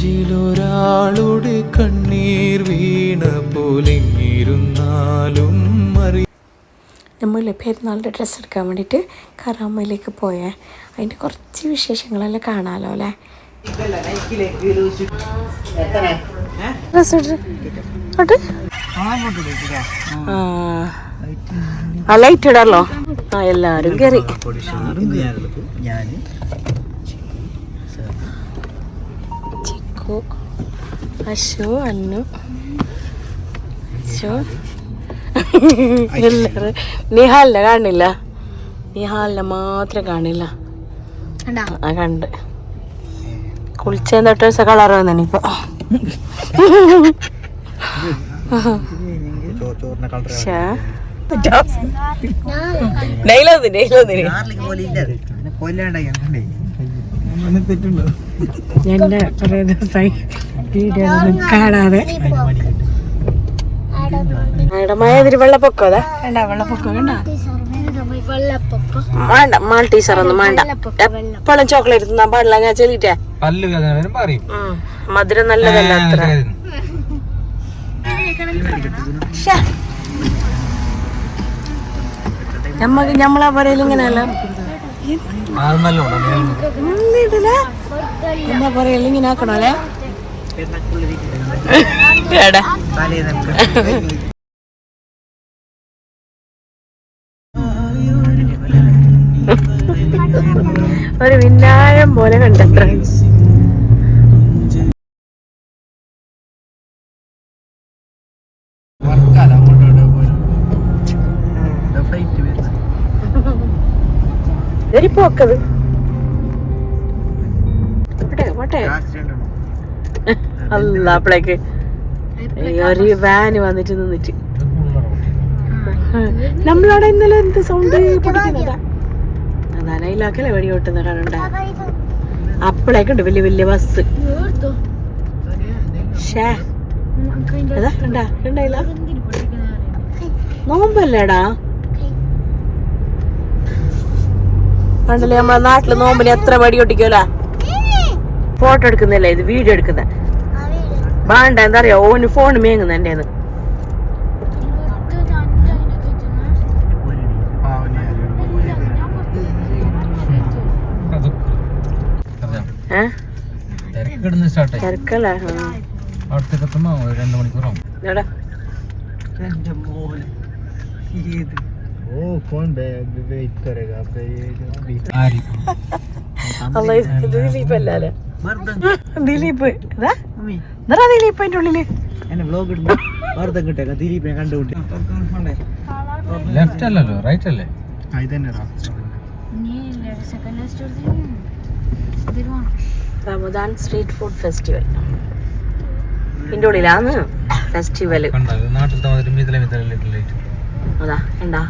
നെഞ്ചിലൊരാളുടെ കണ്ണീർ വീണ പോലെങ്ങിരുന്നാലും അറിയ നമ്മളെ പെരുന്നാളിന്റെ ഡ്രസ്സ് എടുക്കാൻ വേണ്ടിയിട്ട് കറാമയിലേക്ക് പോയേ. അതിന്റെ കുറച്ച് വിശേഷങ്ങളെല്ലാം കാണാമല്ലോ അല്ലേ? ആ. ലൈറ്റ് ഇടാലോ? ആ എല്ലാവരും കയറി ചിക്കു അശു അന്നു. അശു. എല്ലാരും. നിഹാലിനെ കാണില്ല. നിഹാലിനെ മാത്രം കാണില്ല. ആ കണ്ട്. കുളിച്ചതിന്റെ തൊട്ട് കളർ വന്നെ ഇപ്പൊ. ശ്ശേ. നൈലോദിന്, നൈലോദിന്. എന്റെ കുറേ ദിവസമായി വീഡിയോ ഒന്നും കാണാതെ. മഴതിരി വെള്ളപ്പൊക്കം അതാ? വേണ്ട വെള്ളപ്പൊക്കം വേണ്ട. വേണ്ട മാൾ ടീച്ചറൊന്നും വേണ്ട എപ്പോഴും ചോക്ലേറ്റ് തിന്നാൻ പാടില്ല ഞാൻ ചെല്ലിട്ടേ. മധുരം നല്ലതല്ല അത്ര. ഞമ്മക്ക് ഞമ്മളെ പറയൽ നമ്മളെ പറയൽ ഇങ്ങനെ ആക്കണോ അല്ലേ? ഒരു വിന്നായം പോലെ കണ്ടത്ര. ഇതൊരു പോക്കത് പോട്ടെ. അല്ല അപ്പളേക്ക് ഒരു വാന് വന്നിട്ട് നിന്നിട്ട്. നമ്മളവിടെ ഇന്നലെ എന്ത് സൗണ്ട് പൊടിക്കുന്നതാ? അതാണ് അതിലാക്കല്ലേ വെടി പൊട്ടുന്ന കാണണ്ട അപ്പളേക്കുണ്ട് വലിയ വലിയ ബസ് ഷേ അതാ കണ്ടാ? കണ്ടായില്ല നോമ്പല്ലേടാ. കണ്ടല്ലേ നമ്മളെ നാട്ടിൽ നോമ്പിന് എത്ര വെടി പൊട്ടിക്കല ഫോട്ടോ എടുക്കുന്നില്ല ഇത് വീഡിയോ എടുക്കുന്ന വേണ്ട എന്താ പറയാ ഓന് ഫോൺ മേങ്ങുന്ന എൻ്റെ ഏഹ് തിരക്കിടുന്ന സ്റ്റാർട്ടായി തിരക്കല്ലേ അവിടത്തേക്ക് എത്തുമ്പോ ഒരു രണ്ട് മണിക്കൂറാവും എടാ ओ कौन वेट करेगा ആരി അല്ല ഇത് ഇത് ദിലീപ് അല്ലേ ദിലീപ്. ഇതാ. ദിലീപ് അതിന്റെ ഉള്ളിൽ. എന്നെ വ്ലോഗ് ഇടുമ്പോ വാർത്ത കിട്ടേക്ക ദിലീപിനെ കണ്ടുകൊണ്ട് ലെഫ്റ്റ് അല്ലല്ലോ റൈറ്റ് അല്ലേ റമദാൻ സ്ട്രീറ്റ് ഫുഡ് ഫെസ്റ്റിവൽ ഇതിന്റെ ലിറ്റിൽ ലൈറ്റ് അതാ എന്താ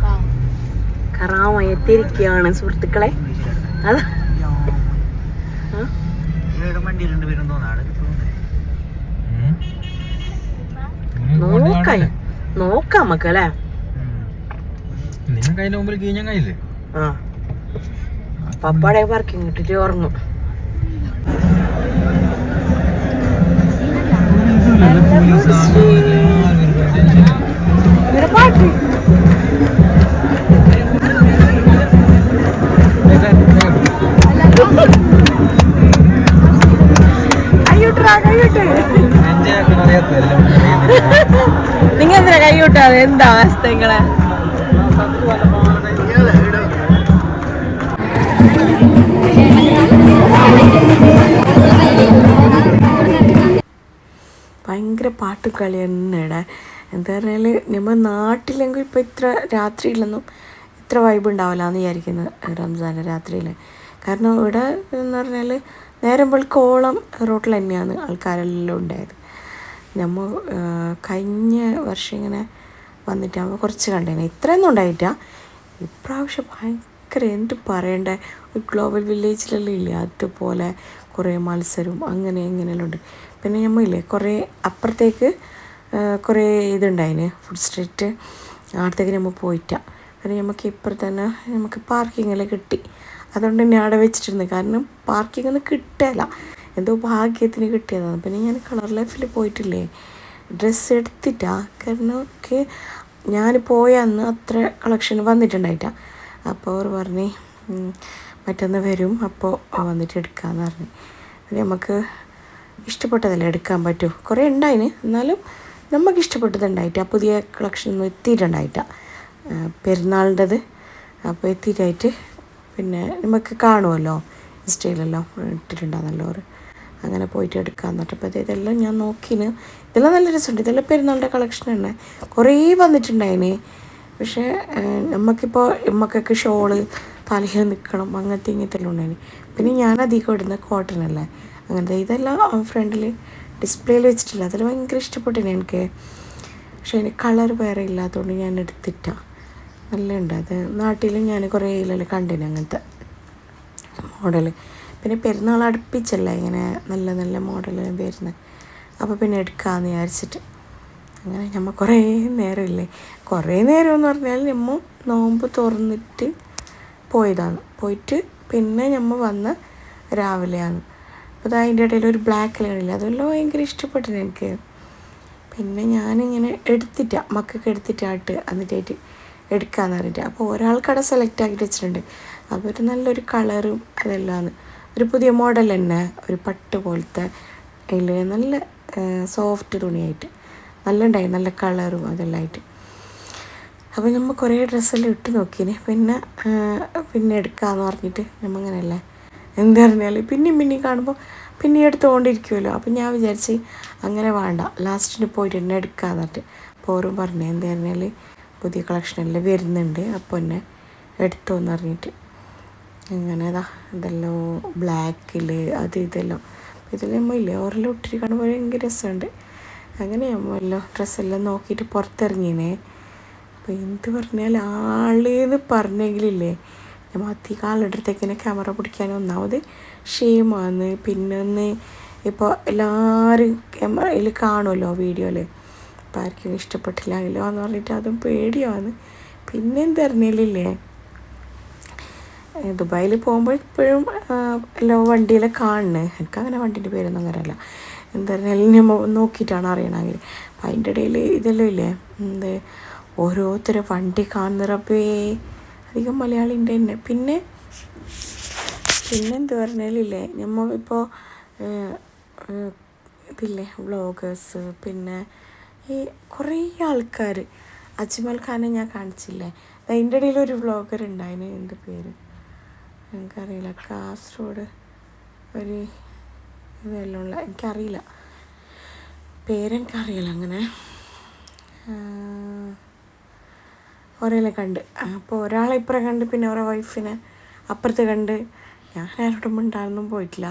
കറാമ എത്തിയിരിക്കുകയാണ് സുഹൃത്തുക്കളെ. അതാ? വണ്ടി രണ്ടുപേരും തോന്നാണ് നോക്കായി നോക്കാം. നമുക്ക് അല്ലേ? നിങ്ങൾക്ക് അതിന്റെ മുമ്പിൽ കീഞ്ഞ കയ്യില്ലേ ആ. പപ്പാടെ പാർക്കിംഗ് ഇട്ടിട്ട് ഉറങ്ങും. പാട്ട് നിങ്ങൾ എന്തിനാ കൈ കൂട്ടാ എന്താ അവസ്ഥ നിങ്ങളെ? ഭയങ്കര പാട്ട് കളി തന്നെയാണ് എന്താ പറഞ്ഞാൽ നമ്മൾ നാട്ടിലെങ്കിൽ ഇപ്പോൾ ഇത്ര രാത്രിയിലൊന്നും ഇത്ര വൈബ് ഉണ്ടാവില്ല എന്ന് വിചാരിക്കുന്നത് റംസാന്റെ രാത്രിയിൽ കാരണം ഇവിടെ എന്ന് പറഞ്ഞാൽ നേരം വെളുക്കോളം റോട്ടിൽ തന്നെയാണ് ആൾക്കാരെല്ലാം ഉണ്ടായത്. നമ്മൾ കഴിഞ്ഞ വർഷം ഇങ്ങനെ വന്നിട്ടാകുമ്പോൾ കുറച്ച് കണ്ടേനെ. ഇത്രയൊന്നും ഉണ്ടായിട്ട ഇപ്രാവശ്യം ഭയങ്കര എന്ത് പറയണ്ടേ? ഒരു ഗ്ലോബൽ വില്ലേജിലെല്ലാം ഇല്ലേ? അതുപോലെ കുറേ മത്സരവും അങ്ങനെ ഇങ്ങനെയെല്ലാം ഉണ്ട്. പിന്നെ നമ്മളില്ലേ കുറേ അപ്പുറത്തേക്ക് കുറേ ഇതുണ്ടായിന്. ഫുഡ് സ്ട്രീറ്റ് അവിടത്തേക്ക് നമ്മൾ പോയിട്ടാണ് കാരണം നമുക്ക് ഇപ്പുറത്തന്നെ നമുക്ക് പാർക്കിങ്ങെല്ലാം കിട്ടി. അതുകൊണ്ട് തന്നെ അവിടെ വെച്ചിട്ടുണ്ട് കാരണം പാർക്കിംഗ് ഒന്നും കിട്ടില്ല എന്തോ ഭാഗ്യത്തിന് കിട്ടിയതാണ്. പിന്നെ ഞാൻ കളർ ലൈഫിൽ പോയിട്ടില്ലേ? ഡ്രസ്സ് എടുത്തിട്ടാ. കാരണം ഒക്കെ ഞാൻ പോയ അന്ന് അത്ര കളക്ഷൻ വന്നിട്ടുണ്ടായിട്ടാ. അപ്പോൾ അവർ പറഞ്ഞേ മറ്റൊന്ന് വരും. അപ്പോൾ വന്നിട്ട് എടുക്കാമെന്ന് പറഞ്ഞു. പിന്നെ നമുക്ക് ഇഷ്ടപ്പെട്ടതല്ലേ എടുക്കാൻ പറ്റൂ? കുറേ ഉണ്ടായിന്. എന്നാലും നമുക്ക് ഇഷ്ടപ്പെട്ടതുണ്ടായിട്ട്. പുതിയ കളക്ഷൻ ഒന്നും എത്തിയിട്ടുണ്ടായിട്ട. പെരുന്നാളിന്റെത്. അപ്പോൾ എത്തിയിട്ടായിട്ട് പിന്നെ നമുക്ക് കാണുമല്ലോ ഇൻസ്റ്റയിലെല്ലാം ഇട്ടിട്ടുണ്ടാകുന്നല്ലോ അവർ. അങ്ങനെ പോയിട്ട് എടുക്കാൻ എന്നിട്ടപ്പോൾ ഇതെല്ലാം ഞാൻ നോക്കിന്. ഇതെല്ലാം നല്ല രസമുണ്ട്. ഇതെല്ലാം പെരുന്നാളുടെ കളക്ഷൻ തന്നെ. കുറേ വന്നിട്ടുണ്ടായിന്. പക്ഷേ നമുക്കിപ്പോൾ നമുക്കൊക്കെ ഷോൾ തലയിൽ നിൽക്കണം അങ്ങനത്തെ ഇങ്ങനത്തെ എല്ലാം ഉണ്ടായിന്. പിന്നെ ഞാൻ അധികം ഇടുന്ന കോട്ടൺ അല്ലേ? അങ്ങനത്തെ ഇതെല്ലാം ഫ്രണ്ടിൽ ഡിസ്പ്ലേയിൽ വെച്ചിട്ടില്ല. അതിൽ ഭയങ്കര ഇഷ്ടപ്പെട്ടിന് എനിക്ക്. പക്ഷേ അതിന് കളർ വേറെ ഇല്ലാത്തതുകൊണ്ട് ഞാൻ എടുത്തിട്ടാണ് നല്ല ഉണ്ട് അത് നാട്ടിലും ഞാൻ കുറേ ഇതിലെല്ലാം കണ്ടിന് അങ്ങനത്തെ മോഡൽ പിന്നെ പെരുന്നാൾ അടുപ്പിച്ചല്ല ഇങ്ങനെ നല്ല നല്ല മോഡൽ വരുന്നത് അപ്പോൾ പിന്നെ എടുക്കാമെന്ന് വിചാരിച്ചിട്ട്. അങ്ങനെ നമ്മൾ കുറേ നേരം ഇല്ലേ കുറേ നേരം എന്ന് പറഞ്ഞാൽ നമ്മൾ നോമ്പ് തുറന്നിട്ട് പോയതാണ്. പോയിട്ട് പിന്നെ നമ്മൾ വന്ന് രാവിലെയാണ്. അപ്പോൾ അതിന്റെ ഇടയിൽ ഒരു ബ്ലാക്ക് കളറില്ല അതെല്ലാം ഭയങ്കര ഇഷ്ടപ്പെട്ടു എനിക്ക്. പിന്നെ ഞാനിങ്ങനെ എടുത്തിട്ടാണ് മക്കൾക്ക് എടുത്തിട്ടാട്ട് എന്നിട്ടായിട്ട് എടുക്കാന്ന് പറഞ്ഞിട്ട്. അപ്പോൾ ഒരാൾക്കടെ സെലക്ട് ആക്കി വെച്ചിട്ടുണ്ട്. അപ്പോൾ ഒരു നല്ലൊരു കളറും അതെല്ലാമാണ് ഒരു പുതിയ മോഡൽ തന്നെ. ഒരു പട്ട് പോലത്തെ അതിൽ നല്ല സോഫ്റ്റ് തുണിയായിട്ട്. നല്ല ഉണ്ടായി. നല്ല കളറും അതെല്ലാം ആയിട്ട്. അപ്പോൾ നമ്മൾ കുറേ ഡ്രസ്സെല്ലാം ഇട്ട് നോക്കിനെ. പിന്നെ പിന്നെ എടുക്കാമെന്ന് പറഞ്ഞിട്ട് നമ്മൾ അങ്ങനെയല്ലേ. എന്താ പറഞ്ഞാൽ പിന്നെയും പിന്നെയും കാണുമ്പോൾ പിന്നെ എടുത്തുകൊണ്ടിരിക്കുമല്ലോ അപ്പം ഞാൻ വിചാരിച്ച് അങ്ങനെ വേണ്ട. ലാസ്റ്റിന് പോയിട്ട് എന്നെ എടുക്കാമെന്ന് പറഞ്ഞിട്ട്. അപ്പോൾ ഓരും പറഞ്ഞു എന്താ പറഞ്ഞാൽ പുതിയ കളക്ഷനെല്ലാം വരുന്നുണ്ട്. അപ്പോൾ എന്നെ എടുത്തു പറഞ്ഞിട്ട്. അങ്ങനെ ഇതാ ഇതെല്ലാം ബ്ലാക്കിൽ അത് ഇതെല്ലാം. ഇതെല്ലാം നമ്മൾ ഇല്ലേ ഓരെല്ലാം ഒട്ടിരി കാണുമ്പോൾ ഭയങ്കര രസമുണ്ട്. അങ്ങനെ എല്ലാം ഡ്രസ്സെല്ലാം നോക്കിയിട്ട് പുറത്തിറങ്ങിനെ. അപ്പോൾ എന്ത് പറഞ്ഞാൽ ആളെന്ന് പറഞ്ഞെങ്കിലില്ലേ ഞാൻ അധികം ആളുടെ ഇങ്ങനെ ക്യാമറ പിടിക്കാൻ ഒന്നാമത് ക്ഷീമാന്ന് പിന്നെ ഒന്ന് ഇപ്പോൾ എല്ലാവരും ക്യാമറയിൽ കാണുമല്ലോ വീഡിയോയിൽ ആർക്കും ഇഷ്ടപ്പെട്ടില്ലാകില്ലോ എന്ന് പറഞ്ഞിട്ട് അതും പേടിയാണ്. പിന്നെ എന്ത് പറഞ്ഞാലില്ലേ ദുബായിൽ പോകുമ്പോൾ ഇപ്പോഴും എല്ലാം വണ്ടിയിലെ കാണണേ എനിക്കങ്ങനെ വണ്ടീന്റെ പേരൊന്നും അറിയില്ല. എന്താ പറഞ്ഞാൽ നമ്മൾ നോക്കിയിട്ടാണ് അറിയണമെങ്കിൽ അപ്പം അതിന്റെ ഇടയിൽ ഇതെല്ലാം ഇല്ലേ? എന്ത്? ഓരോരുത്തരെ വണ്ടി കാണുന്നറപ്പേ അധികം മലയാളിന്റെ തന്നെ. പിന്നെ പിന്നെ എന്ത് പറഞ്ഞാലില്ലേ നമ്മൾ ഇപ്പോൾ ഇതില്ലേ? വ്ളോഗേഴ്സ് പിന്നെ ഈ കുറേ ആൾക്കാർ അജ്മൽ ഖാനെ ഞാൻ കാണിച്ചില്ലേ? അതിന്റെ ഇടയിൽ ഒരു വ്ളോഗർ ഉണ്ടായിന് എന്ത് പേര്? എനിക്കറിയില്ല. കാസർഗോഡ് ഒരു ഇതെല്ലാം ഉള്ള എനിക്കറിയില്ല. പേരെനിക്കറിയില്ല അങ്ങനെ. ഒരേലെ കണ്ട്. അപ്പോൾ ഒരാളെ ഇപ്പുറം കണ്ട് പിന്നെ ഓരോ വൈഫിനെ അപ്പുറത്ത് കണ്ട്. ഞാൻ ആരോടും ഉണ്ടായിരുന്നു പോയിട്ടില്ല.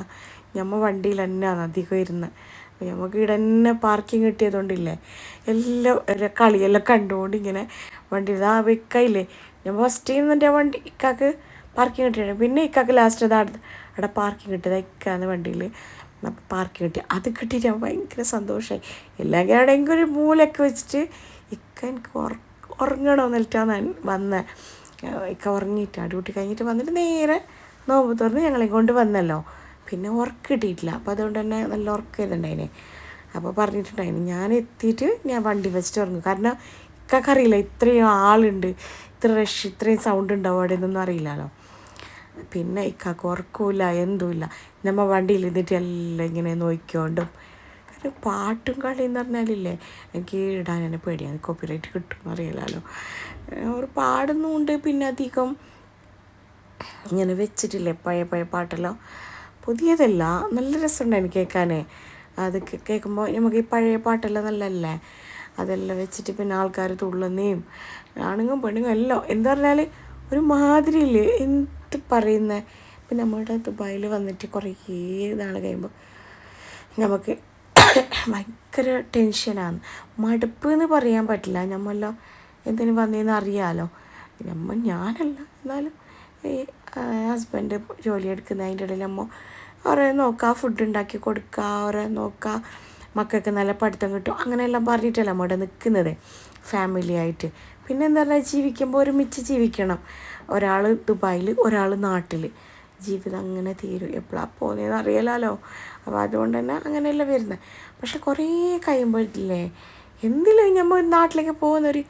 ഞമ്മ വണ്ടിയിൽ തന്നെയാണ് അധികം ഇരുന്ന്. അപ്പോൾ നമുക്ക് ഇവിടെ തന്നെ പാർക്കിംഗ് കിട്ടിയതുകൊണ്ടില്ലേ? എല്ലാം എല്ലാ കളിയെല്ലാം കണ്ടുകൊണ്ട് ഇങ്ങനെ വണ്ടി ഇതാ വെക്കയില്ലേ? ഞാൻ ഫസ്റ്റ് ചെയ്യുന്നതിന്റെ വണ്ടി ഇക്കാക്ക് പാർക്കിംഗ് കിട്ടിയാണ് പിന്നെ ഇക്കാക്ക് ലാസ്റ്റ് അതാ അവിടെ പാർക്കിംഗ് കിട്ടിയത് ഇക്കാന്ന് വണ്ടിയിൽ. അപ്പം പാർക്കിംഗ് കിട്ടി. അത് കിട്ടിയിട്ട് ഞാൻ ഭയങ്കര സന്തോഷമായി എല്ലാം എവിടെയെങ്കിലും ഒരു മൂലൊക്കെ വെച്ചിട്ട് ഇക്ക എനിക്ക് ഉറ- ഉറങ്ങണമെന്നിട്ടാണ് ഞാൻ വന്നത് ഇക്ക ഉറങ്ങിയിട്ട് ഡ്യൂട്ടി കഴിഞ്ഞിട്ട് വന്നിട്ട് നേരെ നോമ്പ് തുറന്ന് ഞങ്ങളെ കൊണ്ട് വന്നല്ലോ. പിന്നെ ഉറക്കം കിട്ടിയിട്ടില്ല അപ്പോൾ അതുകൊണ്ട് തന്നെ നല്ല ഉറക്കം അപ്പോൾ പറഞ്ഞിട്ടുണ്ടായിന് ഞാൻ എത്തിയിട്ട് ഞാൻ വണ്ടി വെച്ചിട്ട് ഉറങ്ങും. കാരണം ഇക്കറിയില്ല ഇത്രയും ആളുണ്ട് ഇത്ര റഷ് ഇത്രയും സൗണ്ട് ഉണ്ടാവും അവിടെ നിന്നൊന്നും അറിയില്ലല്ലോ. പിന്നെ ഇക്കാക്ക് ഉറക്കില്ല എന്തുമില്ല. നമ്മൾ വണ്ടിയിൽ ഇരുന്നിട്ട് എല്ലാം ഇങ്ങനെ നോക്കിക്കൊണ്ടും കാരണം പാട്ടും കളി എന്ന് പറഞ്ഞാലില്ലേ എനിക്ക് ഇടാൻ തന്നെ പേടിയാണ് കോപ്പിറൈറ്റ് കിട്ടും അറിയില്ലല്ലോ. ഒരു പാടുന്നുണ്ട് പിന്നെ അധികം ഇങ്ങനെ വെച്ചിട്ടില്ലേ പഴയ പഴയ പാട്ടെല്ലാം. പുതിയതല്ല. നല്ല രസമുണ്ടായിരുന്നു കേൾക്കാനേ. അത് കേൾക്കുമ്പോൾ നമുക്ക് ഈ പഴയ പാട്ടെല്ലാം നല്ലതല്ലേ? അതെല്ലാം വെച്ചിട്ട് പിന്നെ ആൾക്കാർ തുള്ളുന്നേയും ആണുങ്ങും പെണ്ണുങ്ങും എല്ലാം. എന്താ പറഞ്ഞാൽ ഒരു മാതിരിയില്ലേ? എന്ത് പറയുന്നത് പിന്നെ നമ്മുടെ ദുബായിൽ വന്നിട്ട് കുറേ നാൾ കഴിയുമ്പോൾ നമുക്ക് ഭയങ്കര ടെൻഷനാണ് മടുപ്പ് എന്ന് പറയാൻ പറ്റില്ല. നമ്മളെല്ലാം എന്തിനു വന്നതെന്ന് അറിയാമല്ലോ നമ്മൾ ഞാനല്ല. എന്നാലും ഈ ഹസ്ബൻഡ് ജോലി അതിന്റെ ഇടയിൽ നമ്മ അവരെ നോക്കുക ഫുഡ് ഉണ്ടാക്കി കൊടുക്കുക അവരെ നോക്കുക മക്കൾക്ക് നല്ല പഠിത്തം കിട്ടും അങ്ങനെയെല്ലാം പറഞ്ഞിട്ടല്ല നമ്മുടെ നിൽക്കുന്നത് ഫാമിലി ആയിട്ട്. പിന്നെ എന്താ പറയുക ജീവിക്കുമ്പോൾ ഒരുമിച്ച് ജീവിക്കണം. ഒരാൾ ദുബായിൽ ഒരാൾ നാട്ടിൽ ജീവിതം അങ്ങനെ തീരും. എപ്പോഴാണ് പോകുന്നതെന്ന് അറിയാലോ അപ്പോൾ അതുകൊണ്ട് തന്നെ അങ്ങനെയല്ല വരുന്നത് പക്ഷെ കുറേ കഴിയുമ്പോഴില്ലേ എന്തിലും നമ്മൾ നാട്ടിലേക്ക് പോകുന്നൊരു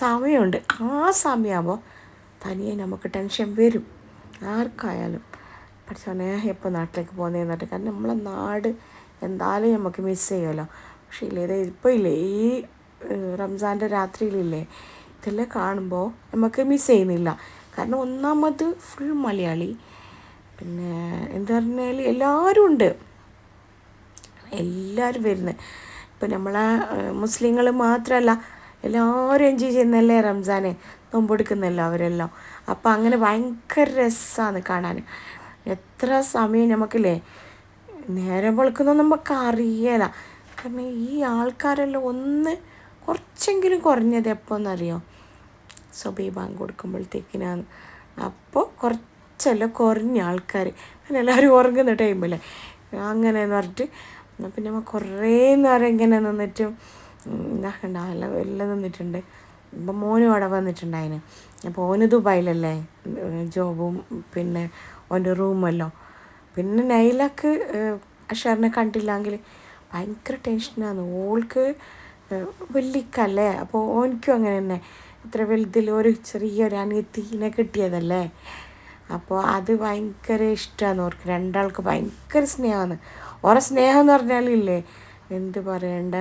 സമയമുണ്ട്. ആ സമയമാകുമ്പോൾ തനിയെ നമുക്ക് ടെൻഷൻ വരും. ആർക്കായാലും. പഠിച്ചോനെ എപ്പോൾ നാട്ടിലേക്ക് പോകുന്നതെന്ന് എന്നിട്ട് കാരണം നമ്മളെ നാട് എന്തായാലും നമുക്ക് മിസ് ചെയ്യുമല്ലോ. പക്ഷേ ഇല്ലേ ഇപ്പോൾ ഇല്ലേ ഈ റംസാന്റെ രാത്രിയിലില്ലേ ഇതെല്ലാം കാണുമ്പോൾ നമുക്ക് മിസ് ചെയ്യുന്നില്ല. കാരണം ഒന്നാമത് ഫുൾ മലയാളി. പിന്നെ എന്താ പറഞ്ഞാൽ എല്ലാവരും ഉണ്ട്. എല്ലാവരും വരുന്നത് ഇപ്പം നമ്മളെ മുസ്ലിങ്ങൾ മാത്രമല്ല എല്ലാവരും എൻജോയ് ചെയ്യുന്നല്ലേ റംസാനെ. നോമ്പെടുക്കുന്നല്ലോ അവരെല്ലാം. അപ്പം അങ്ങനെ ഭയങ്കര രസമാണ് കാണാൻ. എത്ര സമയം നമുക്കില്ലേ? നേരം വെളുക്കുന്ന നമുക്ക് അറിയല. കാരണം ഈ ആൾക്കാരെല്ലാം ഒന്ന് കുറച്ചെങ്കിലും കുറഞ്ഞത് എപ്പോന്നറിയോ? സ്വബീ ബാങ്ക് കൊടുക്കുമ്പോഴത്തേക്കിനാണ് അപ്പോൾ കുറച്ചെല്ലാം കുറഞ്ഞ ആൾക്കാർ പിന്നെ എല്ലാവരും ഉറങ്ങുന്ന ടൈമല്ലേ അങ്ങനെയെന്ന് പറഞ്ഞിട്ട് എന്നാൽ പിന്നെ കുറേ നേരം ഇങ്ങനെ നിന്നിട്ടും ഇതാക്കണ്ട എല്ലാം എല്ലാം നിന്നിട്ടുണ്ട്. ഇപ്പം മോനും അവിടെ വന്നിട്ടുണ്ടായിന്. അപ്പോൾ ഓന് ദുബായിലല്ലേ? ജോബും പിന്നെ ഓന്റെ റൂമല്ലോ. പിന്നെ നൈലക്ക് അഷറിനെ കണ്ടില്ലെങ്കിൽ ഭയങ്കര ടെൻഷനാണ് ഓൾക്ക് വലിക്കല്ലേ അപ്പോൾ ഓനിക്കും അങ്ങനെ തന്നെ ഇത്ര വലുതിൽ ഒരു ചെറിയൊരു അനിയത്തിനെ കിട്ടിയതല്ലേ? അപ്പോൾ അത് ഭയങ്കര ഇഷ്ടമാണ് ഓർക്ക്. രണ്ടാൾക്ക് ഭയങ്കര സ്നേഹമാണ് ഓരോ സ്നേഹം എന്ന് പറഞ്ഞാലില്ലേ? എന്ത് പറയണ്ട?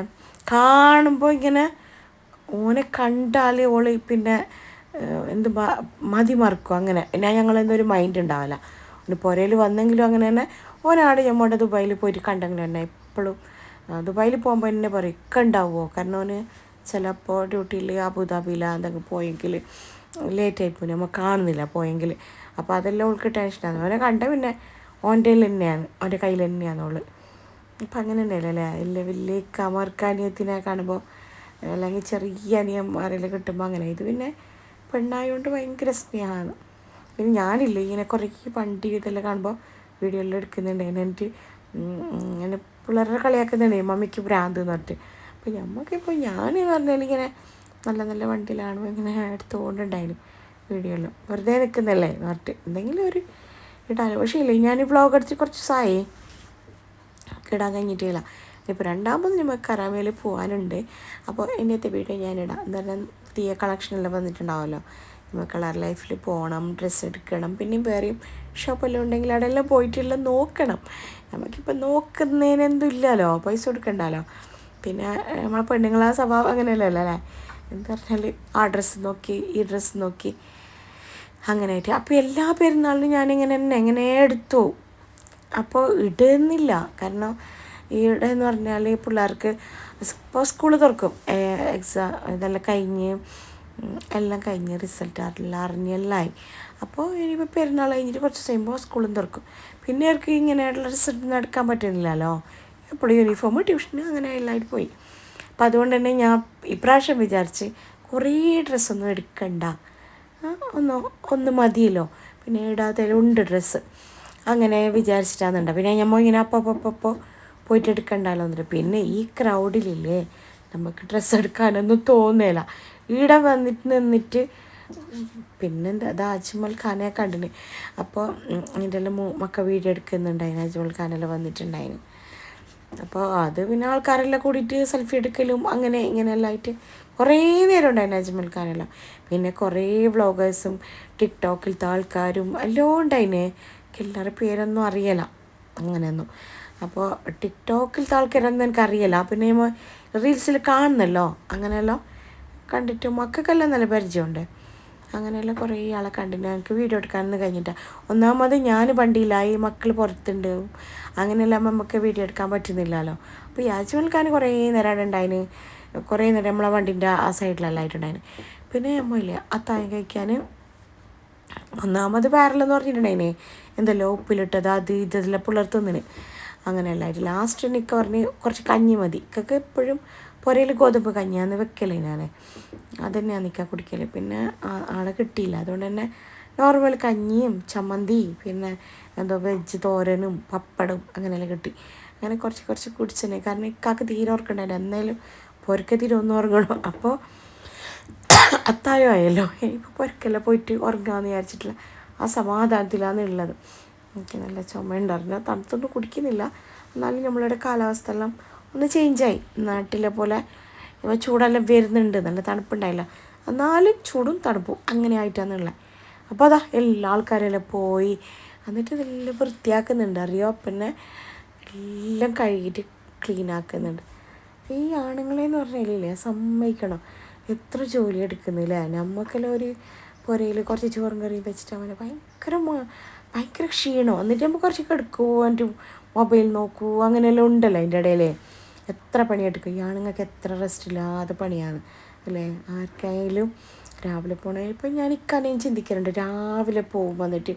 കാണുമ്പോൾ ഇങ്ങനെ ഓനെ കണ്ടാൽ ഓൾ പിന്നെ എന്ത് മതി മറക്കും അങ്ങനെ. ഞാൻ ഞങ്ങൾ എന്തൊരു മൈൻഡ് ഉണ്ടാവില്ല ഓന് പുരയിൽ വന്നെങ്കിലും അങ്ങനെ തന്നെ ഓനാട് ഞമ്മടെ ദുബായിൽ പോയിട്ട് കണ്ടെങ്കിൽ തന്നെ എപ്പോഴും ദുബായിൽ പോകുമ്പോൾ എന്നെ പറയും ഇക്ക ഉണ്ടാവുമോ കാരണം ഓന് ചിലപ്പോൾ ഡ്യൂട്ടിയിൽ അബുദാബിയിൽ എന്തെങ്കിലും പോയെങ്കിൽ ലേറ്റായി പോയി നമ്മൾ കാണുന്നില്ല പോയെങ്കിൽ. അപ്പോൾ അതെല്ലാം ഓൾക്ക് ടെൻഷനാണ് ഓനെ കണ്ട പിന്നെ ഓന്റെ തന്നെയാണ്. ഓന്റെ കയ്യിൽ തന്നെയാണ് ഓൾ. അപ്പം അങ്ങനെ തന്നെയല്ലേ അല്ലേ? വലിയ കമർക്കാനിയത്തിനെ കാണുമ്പോൾ അല്ലെങ്കിൽ ചെറിയ അനിയന്മാരെല്ലാം കിട്ടുമ്പോൾ അങ്ങനെ. ഇത് പിന്നെ പെണ്ണായതുകൊണ്ട് ഭയങ്കര സ്നേഹമാണ് പിന്നെ ഞാനില്ല ഇങ്ങനെ കുറേ പണ്ടി ഇതെല്ലാം കാണുമ്പോൾ വീഡിയോ എല്ലാം എടുക്കുന്നുണ്ട് എന്നിട്ട് ഇങ്ങനെ പിള്ളേരെ കളിയാക്കുന്നുണ്ട്. മമ്മിക്ക് ഭ്രാന്ത് എന്ന് പറഞ്ഞിട്ട്. അപ്പം നമുക്കിപ്പോൾ ഞാൻ പറഞ്ഞാൽ ഇങ്ങനെ നല്ല നല്ല വണ്ടിയിലാണ് ഇങ്ങനെ എടുത്തുകൊണ്ടുണ്ടായിരുന്നു വീഡിയോയിൽ വെറുതെ നിൽക്കുന്നല്ലേ എന്ന് പറഞ്ഞിട്ട്. എന്തെങ്കിലും ഒരു ഇടാലോ. പക്ഷേ ഇല്ലേ ഞാൻ വ്ളോഗ് എടുത്ത് കുറച്ച് ദിവസമായി ഇടാൻ കഴിഞ്ഞിട്ടില്ല ഇപ്പോൾ രണ്ടാമത് നമുക്ക് കറാമയിൽ പോകാനുണ്ട് അപ്പോൾ ഇന്നത്തെ വീഡിയോ ഞാനിടാം. എന്ന് പറഞ്ഞാൽ തീയ കളക്ഷനെല്ലാം വന്നിട്ടുണ്ടാവുമല്ലോ നമ്മൾ കളർ ലൈഫിൽ പോകണം ഡ്രസ്സ് എടുക്കണം പിന്നെയും വേറെയും ഷോപ്പെല്ലാം ഉണ്ടെങ്കിൽ അവിടെയെല്ലാം പോയിട്ടുള്ള നോക്കണം. നമുക്കിപ്പോൾ നോക്കുന്നതിനെന്തും ഇല്ലല്ലോ പൈസ കൊടുക്കണ്ടല്ലോ. പിന്നെ നമ്മളെ പെണ്ണുങ്ങളെ സ്വഭാവം അങ്ങനെയല്ലല്ലോ അല്ലേ? എന്താ പറഞ്ഞാൽ ആ ഡ്രസ്സ് നോക്കി ഈ ഡ്രസ്സ് നോക്കി അങ്ങനെ അങ്ങനെയായിട്ട്. അപ്പോൾ എല്ലാ പെരുന്നാളിനും ഞാനിങ്ങനെ തന്നെ എങ്ങനെ എടുത്തു. അപ്പോൾ ഇടുന്നില്ല. കാരണം ഇവിടെ എന്ന് പറഞ്ഞാൽ പിള്ളേർക്ക് ഇപ്പോൾ സ്കൂൾ തുറക്കും. എക്സാം ഇതെല്ലാം കഴിഞ്ഞ് എല്ലാം കഴിഞ്ഞ് റിസൾട്ട് എല്ലാം അറിഞ്ഞ് എല്ലാം ആയി. അപ്പോൾ ഇനിയിപ്പോൾ പെരുന്നാൾ കഴിഞ്ഞിട്ട് കുറച്ച് കഴിയുമ്പോൾ സ്കൂളും തുറക്കും. പിന്നെ അവർക്ക് ഇങ്ങനെയുള്ള റിസൾട്ട് നടക്കാൻ പറ്റുന്നില്ലല്ലോ. എപ്പോഴും യൂണിഫോം ട്യൂഷന് അങ്ങനെ എല്ലായിട്ട് പോയി. അപ്പോൾ അതുകൊണ്ട് തന്നെ ഞാൻ ഇപ്രാവശ്യം വിചാരിച്ച് കുറേ ഡ്രസ്സൊന്നും എടുക്കണ്ട. ഒന്ന് ഒന്ന് മതിയല്ലോ. പിന്നെ ഇടാത്തതിലുണ്ട് ഡ്രസ്സ്. അങ്ങനെ വിചാരിച്ചിട്ടാന്നുണ്ട്. പിന്നെ ഞമ്മ ഇങ്ങനെ അപ്പോൾ അപ്പോൾ അപ്പോൾ പോയിട്ട് എടുക്കണ്ടല്ലോ എന്നിട്ട് പിന്നെ ഈ ക്രൗഡിലില്ലേ നമുക്ക് ഡ്രസ്സ് എടുക്കാനൊന്നും തോന്നില്ല ഇവിടെ വന്നിട്ട് നിന്നിട്ട് പിന്നെന്താ അത് അജ്മൽ ഖാനെ കണ്ടിന്. അപ്പോൾ എന്റെ എല്ലാം മക്ക വീഡിയോ എടുക്കുന്നുണ്ടായിരുന്നു അജ്മൽ ഖാനെല്ലാം വന്നിട്ടുണ്ടായിരുന്നു അപ്പോൾ അത് പിന്നെ ആൾക്കാരെല്ലാം കൂടിയിട്ട് സെൽഫി എടുക്കലും അങ്ങനെ ഇങ്ങനെയെല്ലാം ആയിട്ട് കുറേ നേരം ഉണ്ടായിരുന്നു അജ്മൽ ഖാനെല്ലാം. പിന്നെ കുറേ വ്ളോഗേഴ്സും ടിക്ടോക്കിലത്തെ ആൾക്കാരും എല്ലാം ഉണ്ടായിന്. എല്ലാവരുടെ പേരൊന്നും അറിയല. അങ്ങനെയൊന്നും. അപ്പോൾ ടിക്ടോക്കിലത്തെ ആൾക്കാരൊന്നും എനിക്കറിയില്ല. പിന്നെ റീൽസിൽ കാണുന്നല്ലോ? അങ്ങനെയെല്ലാം കണ്ടിട്ട് മക്കൾക്കെല്ലാം നല്ല പരിചയമുണ്ട്. അങ്ങനെയെല്ലാം കുറേ ആളെ കണ്ടിട്ട് ഞങ്ങൾക്ക് വീഡിയോ എടുക്കാമെന്ന് കഴിഞ്ഞിട്ട് ഒന്നാമത് ഞാൻ വണ്ടിയിലായി മക്കൾ പുറത്തുണ്ട്. അങ്ങനെയെല്ലാം നമുക്ക് വീഡിയോ എടുക്കാൻ പറ്റുന്നില്ലല്ലോ. അപ്പോൾ യാജ്മൽ ഖാൻ കുറേ നേരം ഉണ്ടായിന്. കുറേ നേരം നമ്മളെ വണ്ടീന്റെ ആ സൈഡിലെല്ലാം ആയിട്ടുണ്ടായിന്. പിന്നെ ആ അത്തായം കഴിക്കാൻ ഒന്നാമത് വേറെല്ലെന്ന് പറഞ്ഞിട്ടുണ്ടായിന്. എന്തല്ലോ ഉപ്പിലിട്ടത് അത് ഇതെല്ലാം പുലർത്തുന്നതിന്. അങ്ങനെയല്ലായിട്ട്. ലാസ്റ്റ് എനിക്ക് പറഞ്ഞ് കുറച്ച് കഞ്ഞി മതി. ഇക്കൊക്കെ എപ്പോഴും പുരയിൽ ഗോതമ്പ് കഞ്ഞിയാന്ന് വെക്കലേ ഞാൻ അതന്നെയാണ് നിൽക്കാൻ കുടിക്കൽ പിന്നെ ആളെ കിട്ടിയില്ല. അതുകൊണ്ട് തന്നെ നോർമൽ കഞ്ഞിയും ചമ്മന്തി പിന്നെ എന്തോ വെജ് തോരനും പപ്പടും അങ്ങനെയെല്ലാം കിട്ടി. അങ്ങനെ കുറച്ച് കുറച്ച് കുടിച്ചനെ കാരണം ഇക്കാക്ക് തീരെ ഓർക്കണ്ടായില്ല എന്നാലും പുരക്ക തീരെ ഒന്നും ഓർക്കണം അപ്പോൾ ആയല്ലോ ഇനിയിപ്പോൾ പുരക്കെല്ലാം പോയിട്ട് ഉറങ്ങാമെന്ന് വിചാരിച്ചിട്ടില്ല. ആ സമാധാനത്തിലാണ് ഉള്ളത്. എനിക്ക് നല്ല ചുമയുണ്ടായിരുന്നു തണുത്തൊന്നും കുടിക്കുന്നില്ല. എന്നാലും നമ്മളുടെ കാലാവസ്ഥ എല്ലാം ഒന്ന് ചേഞ്ചായി നാട്ടിലെ പോലെ ചൂടെല്ലാം വരുന്നുണ്ട്. നല്ല തണുപ്പുണ്ടായില്ല. എന്നാലും ചൂടും തണുപ്പും അങ്ങനെ ആയിട്ടാണുള്ളത് അപ്പോൾ അതാ എല്ലാ ആൾക്കാരെല്ലാം പോയി. എന്നിട്ട് ഇതെല്ലാം വൃത്തിയാക്കുന്നുണ്ട്. അറിയോ? പിന്നെ എല്ലാം കഴുകിയിട്ട് ക്ലീൻ ആക്കുന്നുണ്ട്. ഈ ആണുങ്ങളെന്ന് പറഞ്ഞില്ലേ സമ്മതിക്കണം. എത്ര ജോലി എടുക്കുന്നില്ലേ? നമുക്കെല്ലാം ഒരു പുരയിൽ കുറച്ച് ചോറും കറിയും വെച്ചിട്ട് അവനെ ഭയങ്കര ഭയങ്കര ക്ഷീണം. എന്നിട്ട് നമ്മൾ കുറച്ച് കിടക്കുമോ എന്നിട്ട് മൊബൈൽ നോക്കൂ അങ്ങനെയെല്ലാം ഉണ്ടല്ലോ അതിന്റെ ഇടയിൽ എത്ര പണിയെടുക്കും ഈ ആണുങ്ങൾക്ക് എത്ര റെസ്റ്റ് ഇല്ലാതെ പണിയാണ് അല്ലേ? ആർക്കായാലും രാവിലെ പോകണേ ഇപ്പം ഞാൻ ഇക്കാനേം ചിന്തിക്കാറുണ്ട്. രാവിലെ പോകും വന്നിട്ട്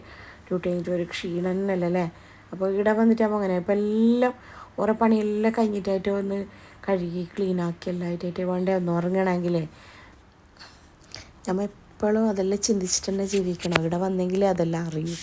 ഡ്യൂട്ടി കഴിഞ്ഞിട്ട് ഒരു ക്ഷീണം അല്ലേ? അപ്പോൾ ഇവിടെ വന്നിട്ടാകുമ്പോൾ അങ്ങനെ. ഇപ്പം എല്ലാം ഓരോ പണിയെല്ലാം കഴിഞ്ഞിട്ടായിട്ട് വന്ന് കഴുകി ക്ലീൻ ആക്കി എല്ലാം ആയിട്ടായിട്ട് വേണ്ടേ? ഒന്ന് ഉറങ്ങണമെങ്കിലേ. നമ്മൾ എപ്പോഴും അതെല്ലാം ചിന്തിച്ചിട്ട് തന്നെ ജീവിക്കണം. ഇവിടെ വന്നെങ്കിലേ അതെല്ലാം അറിയൂ.